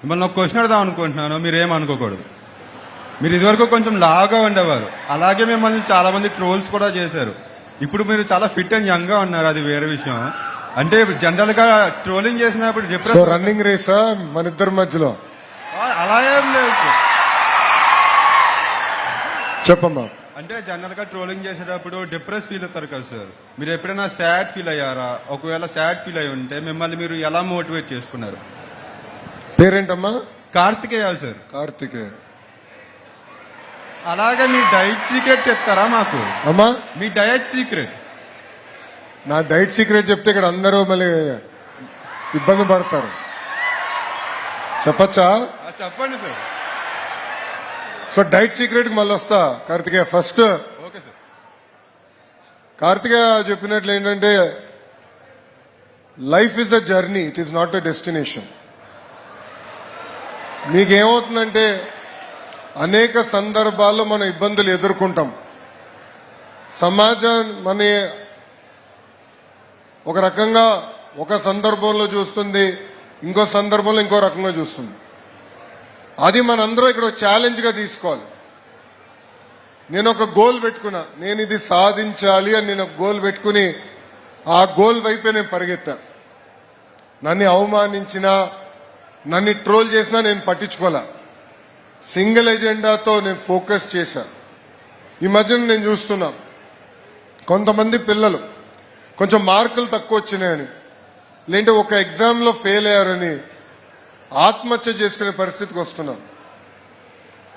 మిమ్మల్ని ఒక క్వశ్చన్ అడదాం అనుకుంటున్నాను మీరు ఏమనుకోకూడదు మీరు ఇదివరకు కొంచెం లాగా ఉండేవారు. అలాగే మిమ్మల్ని చాలా మంది ట్రోల్స్ కూడా చేశారు. ఇప్పుడు మీరు చాలా ఫిట్ అండ్ యంగ్గా ఉన్నారు అది వేరే విషయం. అంటే జనరల్గా ట్రోలింగ్ చేసినప్పుడు రన్నింగ్ రేసా మన ఇద్దరి మధ్యలో. అలా ఏం లేదు. చెప్పమ్మా అంటే జనరల్గా ట్రోలింగ్ చేసేటప్పుడు డిప్రెస్ ఫీల్ అవుతారు కదా సార్ మీరు ఎప్పుడైనా సాడ్ ఫీల్ అయ్యారా? ఒకవేళ సాడ్ ఫీల్ అయి ఉంటే మిమ్మల్ని మీరు ఎలా మోటివేట్ చేసుకున్నారు? పేరేంటమ్మా? కార్తికేయ సార్. కార్తికేయ. అలాగే మీ డైట్ సీక్రెట్ చెప్తారా మాకు? అమ్మా? మీ డయట్ సీక్రెట్. నా డైట్ సీక్రెట్ చెప్తే ఇక్కడ అందరూ మళ్ళీ ఇబ్బంది పడతారు. చెప్పచ్చా? చెప్పండి సార్. సో డైట్ సీక్రెట్కి మళ్ళీ వస్తా Karthikeya. First okay sir. Karthikeya చెప్పినట్లు ఏంటంటే life is a journey it is not a destination. మీకేమవుతుందంటే అనేక సందర్భాల్లో మనం ఇబ్బందులు ఎదుర్కొంటాం. సమాజం మన ఒక రకంగా ఒక సందర్భంలో చూస్తుంది ఇంకో సందర్భంలో ఇంకో రకంగా చూస్తుంది. అది మనందరం ఇక్కడ ఛాలెంజ్గా తీసుకోవాలి. నేను ఒక గోల్ పెట్టుకున్నా నేను ఇది సాధించాలి అని నేను ఒక గోల్ పెట్టుకుని ఆ గోల్ వైపే నేను పరిగెత్తా. నన్ను అవమానించినా నన్ను ట్రోల్ చేసినా నేను పట్టించుకోలే. సింగిల్ ఎజెండాతో నేను ఫోకస్ చేశా. ఈ మధ్యన నేను చూస్తున్నా. కొంతమంది పిల్లలు కొంచెం మార్కులు తక్కువ వచ్చినాయని లేదంటే ఒక ఎగ్జామ్లో ఫెయిల్ అయ్యారని ఆత్మహత్య చేసుకునే పరిస్థితికి వస్తున్నాం.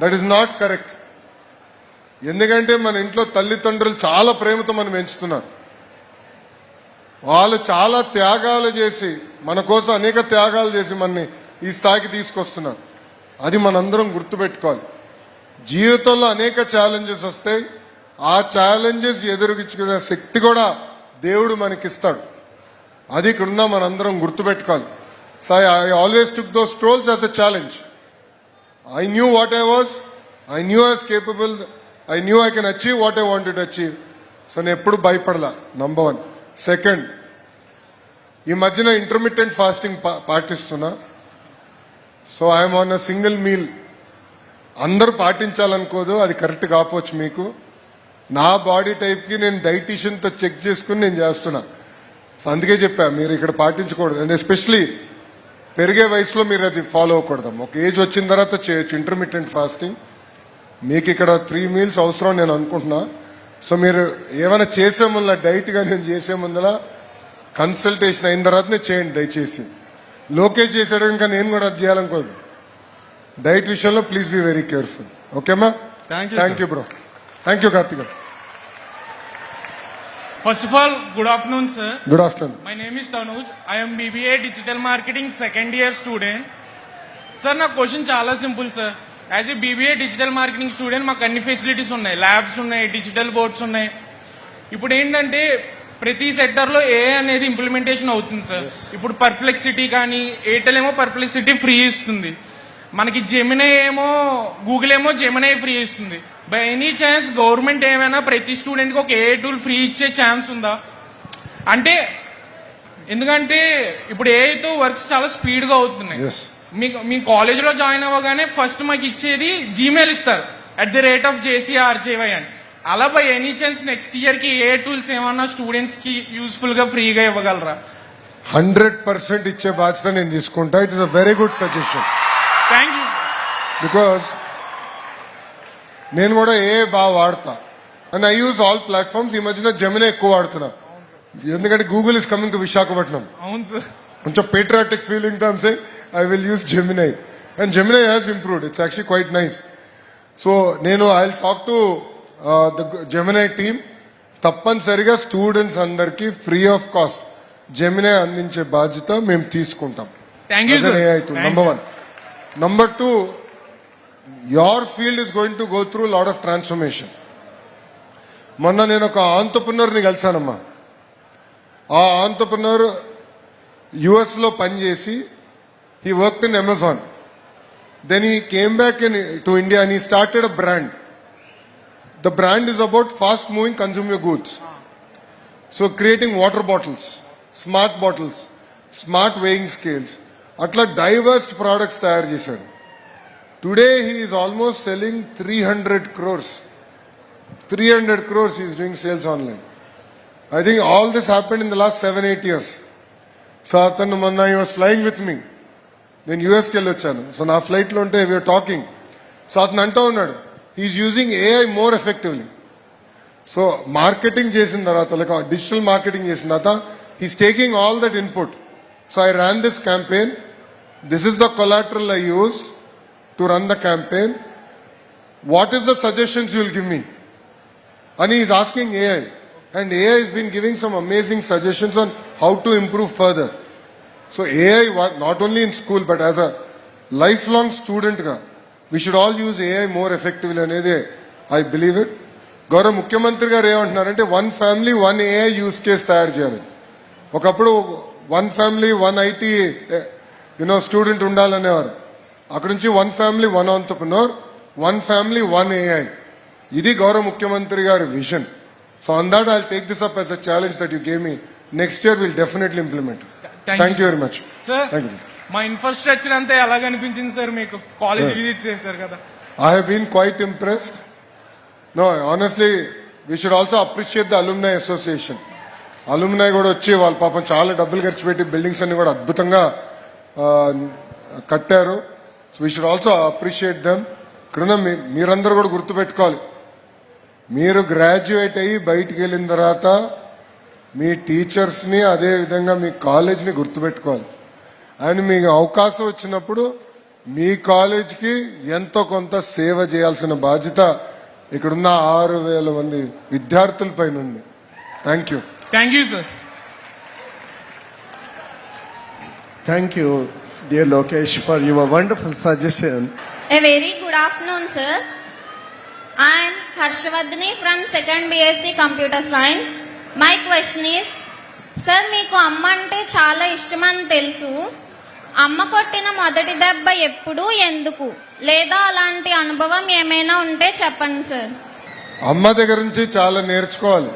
దట్ ఈస్ నాట్ కరెక్ట్ ఎందుకంటే మన ఇంట్లో తల్లిదండ్రులు చాలా ప్రేమతో మనం పెంచుతున్నారు వాళ్ళు చాలా త్యాగాలు చేసి మన కోసం అనేక త్యాగాలు చేసి మనని ఈ స్థాయికి తీసుకొస్తున్నారు. అది మనందరం గుర్తుపెట్టుకోవాలి. జీవితంలో అనేక ఛాలెంజెస్ వస్తాయి. ఆ ఛాలెంజెస్ ఎదురుగించుకునే శక్తి కూడా దేవుడు మనకిస్తాడు. అది ఇక్కడున్న మనందరం గుర్తుపెట్టుకోవాలి. So I always took those trolls as a challenge I knew what I was I knew as capable I knew I can achieve what I wanted achieve so నేను ఎప్పుడు భయపడలా. నంబర్ వన్ సెకండ్ ఈ మధ్యన intermediate fasting పాటిస్తున్నా. So I'm on a single meal. అందరూ పాటించాలనుకోదు అది correct కాపోవచ్చు మీకు. నా బాడీ టైప్కి నేను డైటీషియన్తో చెక్ చేసుకుని నేను చేస్తున్నా. సో అందుకే చెప్పా మీరు ఇక్కడ పాటించకూడదు. అండ్ ఎస్పెషలీ పెరిగే వయసులో మీరు అది ఫాలో అవ్వకూడదు. ఒక ఏజ్ వచ్చిన తర్వాత చేయొచ్చు ఇంటర్మీడియట్ ఫాస్టింగ్ మీకు ఇక్కడ త్రీ మీల్స్ అవసరం నేను అనుకుంటున్నా. సో మీరు ఏమైనా చేసే ముందర డైట్గా నేను చేసే ముందర కన్సల్టేషన్ అయిన తర్వాతనే చేయండి దయచేసి. లోకేష్ చేసాడు ఇంకా నేను కూడా అది చేయాలనుకోదు. డైట్ విషయంలో please be very careful ఓకేమా thank. You bro thank you Karthik First of all, good afternoon, sir. Good afternoon My name is Tanuj. I am BBA Digital Marketing second year student. Sir నా question చాలా simple sir as a BBA digital marketing student మాకు అన్ని facilities ఉన్నాయి. Labs ఉన్నాయి digital boards ఉన్నాయి. ఇప్పుడు ఏంటంటే ప్రతి సెక్టర్లో ఏ అనేది ఇంప్లిమెంటేషన్ అవుతుంది సార్ ఇప్పుడు పర్ప్లెక్సిటీ కానీ ఎయిర్టెల్ ఏమో పర్ప్లెక్సిటీ ఫ్రీ ఇస్తుంది. మనకి జెమినై ఏమో గూగుల్ ఏమో జెమినై ఫ్రీ ఇస్తుంది. బై ఎనీ ఛాన్స్ గవర్నమెంట్ ఏమైనా ప్రతి స్టూడెంట్కి ఒక ఏ టూల్ ఫ్రీ ఇచ్చే ఛాన్స్ ఉందా? అంటే ఎందుకంటే ఇప్పుడు ఏఐతో వర్క్స్ చాలా స్పీడ్గా అవుతున్నాయి. మీకు మీ కాలేజ్లో జాయిన్ అవ్వగానే ఫస్ట్ మాకు ఇచ్చేది జీమెయిల్ ఇస్తారు. At the rate of JCRJY అని. అలా బై ఎనీ ఛాన్స్ నెక్స్ట్ ఇయర్కి ఏ టూల్స్ ఏమన్నా స్టూడెంట్స్కి యూస్ఫుల్గా ఫ్రీగా ఇవ్వగలరా? హండ్రెడ్ పర్సెంట్ ఇచ్చే బాధ్యత నేను తీసుకుంటా. It is a very good suggestion thank you because నేను కూడా ఏ బాగా వాడతా. And I use all platforms ఈ మధ్యన జమిన ఎక్కువ వాడుతున్నా. ఎందుకంటే Google is coming to Visakhapatnam అవును సార్. కొంచెం పేట్రాటిక్ ఫీలింగ్తో say I will use Gemini and Gemini has improved it's actually quite nice so నేను I talk to the Gemini team తప్పనిసరిగా స్టూడెంట్స్ అందరికీ ఫ్రీ ఆఫ్ కాస్ట్ జెమినై అందించే బాధ్యత మేము తీసుకుంటాం. Number one number two field is going to go through a lot of transformation. మొన్న నేను ఒక ఆంటర్ప్రినర్ని కలిశానమ్మా. ఆ ఆంటర్ప్రినర్ యుఎస్లో పనిచేసి he work in Amazon then he came back in to India and he started a brand the brand is about fast moving consumer goods so creating water bottles smart bottles smart weighing scales అట్లా diverse products తయారు చేశాడు. Today he is almost selling three hundred crores three hundred crores is doing sales online I think all this happened in the last seven eight years so అతను మొన్న he was flying with me నేను యూఎస్కి వెళ్ళి వచ్చాను. So నా ఫ్లైట్లో ఉంటే we're talking so అతను అంటూ ఉన్నాడు is using AI more effectively so marketing చేసిన తర్వాత లైక్ డిజిటల్ మార్కెటింగ్ చేసిన తర్వాత he's taking all that input so I ran this campaign this is the collateral I use to run the campaign what is the suggestions you will give me and he is asking AI. And AI has been giving some amazing suggestions on how to improve further. So AI, wa- not only in school, but as a lifelong we should all use AI more effectively అనేది I believe it గౌరవ ముఖ్యమంత్రి గారు ఏమంటున్నారంటే one family one AI use case తయారు చేయాలి. ఒకప్పుడు one family one IT you know student ఉండాలనేవారు. అక్కడ నుంచి one family one entrepreneur one family one AI ఇది గౌరవ ముఖ్యమంత్రి గారి vision so on that I take this up as a challenge that you game me next year will definitely implement thank you very much thank you మా infrastructure అంతా ఎలాగ అనిపించింది sir మీకు? College visit చేశారు కదా. Have been quite impressed. No, honestly, we should also appreciate the alumni association. అలుమినాయ్ కూడా వచ్చి వాళ్ళ పాపం చాలా డబ్బులు ఖర్చు పెట్టి బిల్డింగ్స్ అన్ని కూడా అద్భుతంగా కట్టారు. So we should also appreciate them ఇక్కడున్న మీ- మీరందరూ కూడా గుర్తుపెట్టుకోవాలి. మీరు గ్రాడ్యుయేట్ అయ్యి బయటికి వెళ్ళిన తర్వాత మీ టీచర్స్ని అదే విధంగా మీ కాలేజ్ని గుర్తుపెట్టుకోవాలి. అని మీకు అవకాశం వచ్చినప్పుడు మీ కాలేజీకి ఎంతో కొంత సేవ చేయాల్సిన బాధ్యత ఇక్కడున్న ఆరు వేల మంది విద్యార్థుల పైన ఉంది. Thank you thank you sir thank you dear Lokesh for your wonderful suggestion a very good afternoon sir I'm Harshavardhani from second BSc computer science my question is sir మీకు అమ్మ అంటే చాలా ఇష్టం అని తెలుసు. అమ్మ కొట్టిన మొదటి దెబ్బ ఎప్పుడు ఎందుకు? లేదా అలాంటి అనుభవం ఏమైనా ఉంటే చెప్పండి సార్. అమ్మ దగ్గర నుంచి చాలా నేర్చుకోవాలి.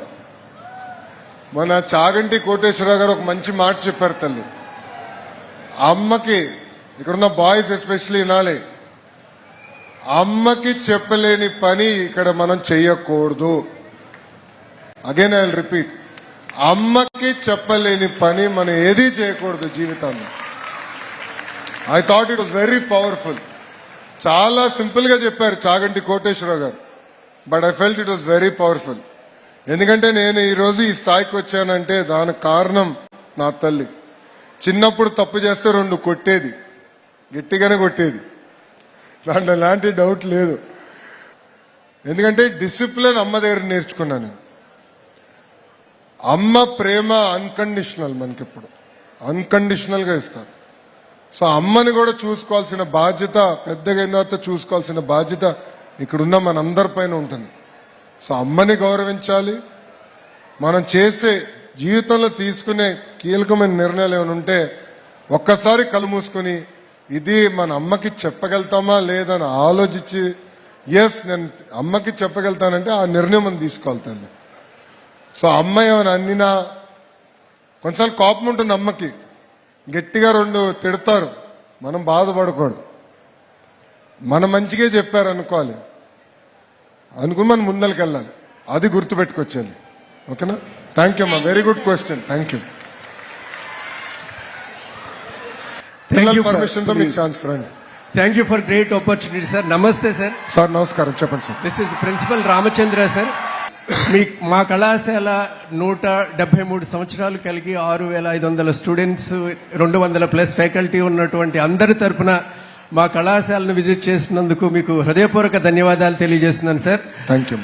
మన చాగంటి కోటేశ్వరరావు గారు ఒక మంచి మాట చెప్పారు తల్లి. అమ్మకి ఇక్కడున్న బాయ్స్ ఎస్పెషల్లీ వినాలి. అమ్మకి చెప్పలేని పని ఇక్కడ మనం చెయ్యకూడదు అగైన్ ఐ రిపీట్ అమ్మకి చెప్పలేని పని మనం ఏదీ చేయకూడదు జీవితంలో. I thought it was very powerful చాలా సింపుల్గా చెప్పారు చాగంటి కోటేశ్వరరావు గారు. But I felt it was very powerful ఎందుకంటే నేను ఈ రోజు ఈ స్థాయికి వచ్చానంటే దానికి కారణం నా తల్లి. చిన్నప్పుడు తప్పు చేస్తే రెండు కొట్టేది. గట్టిగానే కొట్టేది. దాంట్లో ఎలాంటి డౌట్ లేదు. ఎందుకంటే డిసిప్లిన్ అమ్మ దగ్గర నేర్చుకున్నాను నేను. అమ్మ ప్రేమ అన్కండిషనల్ మనకిప్పుడు. అన్కండిషనల్గా ఇస్తారు. సో అమ్మని కూడా చూసుకోవాల్సిన బాధ్యత పెద్దగా అయిన తర్వాత చూసుకోవాల్సిన బాధ్యత ఇక్కడున్న మనందరిపైన ఉంటుంది. సో అమ్మని గౌరవించాలి. మనం చేసే జీవితంలో తీసుకునే కీలకమైన నిర్ణయాలు ఏమైనా ఉంటే ఒక్కసారి కళ్ళు మూసుకొని ఇది మన అమ్మకి చెప్పగలుగుతామా లేదని ఆలోచించి ఎస్ నేను అమ్మకి చెప్పగలుగుతానంటే ఆ నిర్ణయం మనం తీసుకోవాలి సో అమ్మ ఏమైనా అందినా కొంచెం కోపం ఉంటుంది అమ్మకి. గట్టిగా రెండు తిడతారు మనం బాధపడకూడదు మన మంచిగా చెప్పారు అనుకోవాలి అనుకుని మనం ముందరికి వెళ్ళాలి అది గుర్తుపెట్టుకొచ్చాను ఓకేనా థ్యాంక్ యూ అమ్మా very good. Question thank you Thank పిల్లల you, sir. పర్మిషన్తో మీకు Please. ఛాన్స్ రండి Thank you for great opportunity, sir. Namaste, sir. Sir నమస్కారం చెప్పండి sir This is Principal Ramachandra, sir. మీ మా కళాశాల నూట డెబ్బై మూడు సంవత్సరాలు కలిగి ఆరు వేల ఐదు వందల స్టూడెంట్స్ రెండు వందల ప్లస్ ఫ్యాకల్టీ ఉన్నటువంటి అందరి తరపున మా కళాశాలను విజిట్ చేసినందుకు మీకు హృదయపూర్వక ధన్యవాదాలు తెలియజేస్తున్నాను sir thank you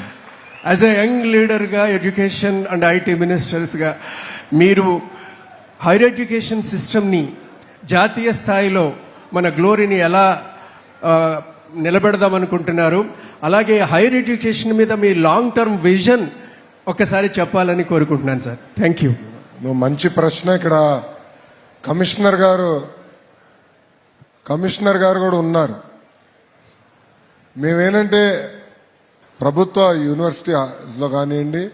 as a young లీడర్గా ఎడ్యుకేషన్ అండ్ ఐటీ మినిస్టర్స్గా మీరు హైర్ ఎడ్యుకేషన్ సిస్టమ్ని జాతీయ స్థాయిలో మన గ్లోరీని ఎలా నిలబెడదాం అనుకుంటున్నారు. అలాగే హైర్ ఎడ్యుకేషన్ మీద మీ లాంగ్ టర్మ్ విజన్ ఒకసారి చెప్పాలని కోరుకుంటున్నాను సార్. థ్యాంక్ యూ నువ్వు మంచి ప్రశ్న ఇక్కడ. కమిషనర్ గారు కమిషనర్ గారు కూడా ఉన్నారు. మేమేనంటే ప్రభుత్వ యూనివర్సిటీలో కానివ్వండి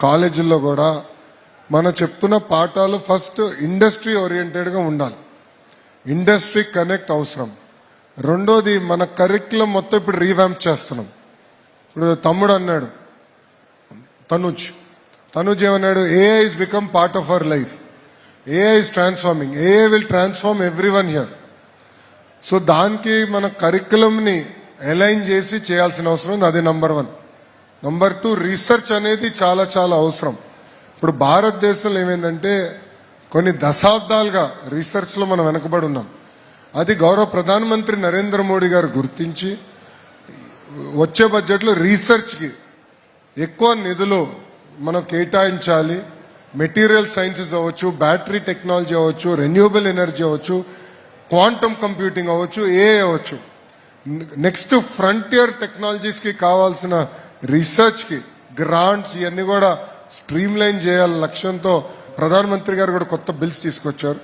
కాలేజీల్లో కూడా మనం చెప్తున్న పాఠాలు ఫస్ట్ ఇండస్ట్రీ ఓరియంటెడ్గా ఉండాలి. ఇండస్ట్రీ కనెక్ట్ అవసరం. రెండోది మన కరిక్యులం మొత్తం ఇప్పుడు రీవ్యాంప్ చేస్తున్నాం. ఇప్పుడు తమ్ముడు అన్నాడు తనుజ్ తనుజ్ ఏమన్నాడు AI is become part of our life AI is transforming AI will transform every one here so దానికి మన కరికులంని అలైన్ చేసి చేయాల్సిన అవసరం ఉంది. అది number one number two research అనేది చాలా చాలా అవసరం. ఇప్పుడు భారతదేశంలో ఏమైందంటే కొన్ని దశాబ్దాలుగా రీసెర్చ్లో మనం వెనకబడి ఉన్నాం. అది గౌరవ ప్రధానమంత్రి నరేంద్ర మోడీ గారు గుర్తించి వచ్చే బడ్జెట్లో రీసెర్చ్కి ఎక్కువ నిధులు మనం కేటాయించాలి. మెటీరియల్ సైన్సెస్ అవ్వచ్చు బ్యాటరీ టెక్నాలజీ అవ్వచ్చు రెన్యూబుల్ ఎనర్జీ అవ్వచ్చు క్వాంటమ్ కంప్యూటింగ్ అవ్వచ్చు ఏ అవ్వచ్చు. నెక్స్ట్ ఫ్రంటియర్ టెక్నాలజీస్కి కావాల్సిన రీసెర్చ్కి గ్రాంట్స్ ఇవన్నీ కూడా స్ట్రీమ్లైన్ చేయాలి చేయాల లక్ష్యంతో ప్రధానమంత్రి గారు కూడా కొత్త బిల్స్ తీసుకొచ్చారు.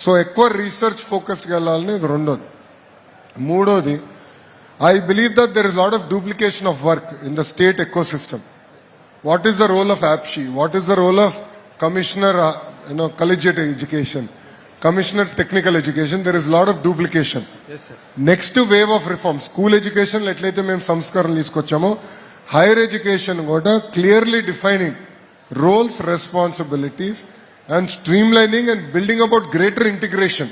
సో ఎక్కువ రీసెర్చ్ ఫోకస్డ్కి వెళ్ళాలని ఇది రెండోది మూడోది I believe that there is lot of duplication of work in the state ecosystem role of APSHI? What is the role of Commissioner, uh, you know, collegiate education, Commissioner technical education? There is a lot of duplication. Next wave of reform school education ఎట్లయితే మేము సంస్కరణలు తీసుకొచ్చామో higher education కూడా clearly defining roles responsibilities and streamlining and building about greater integration.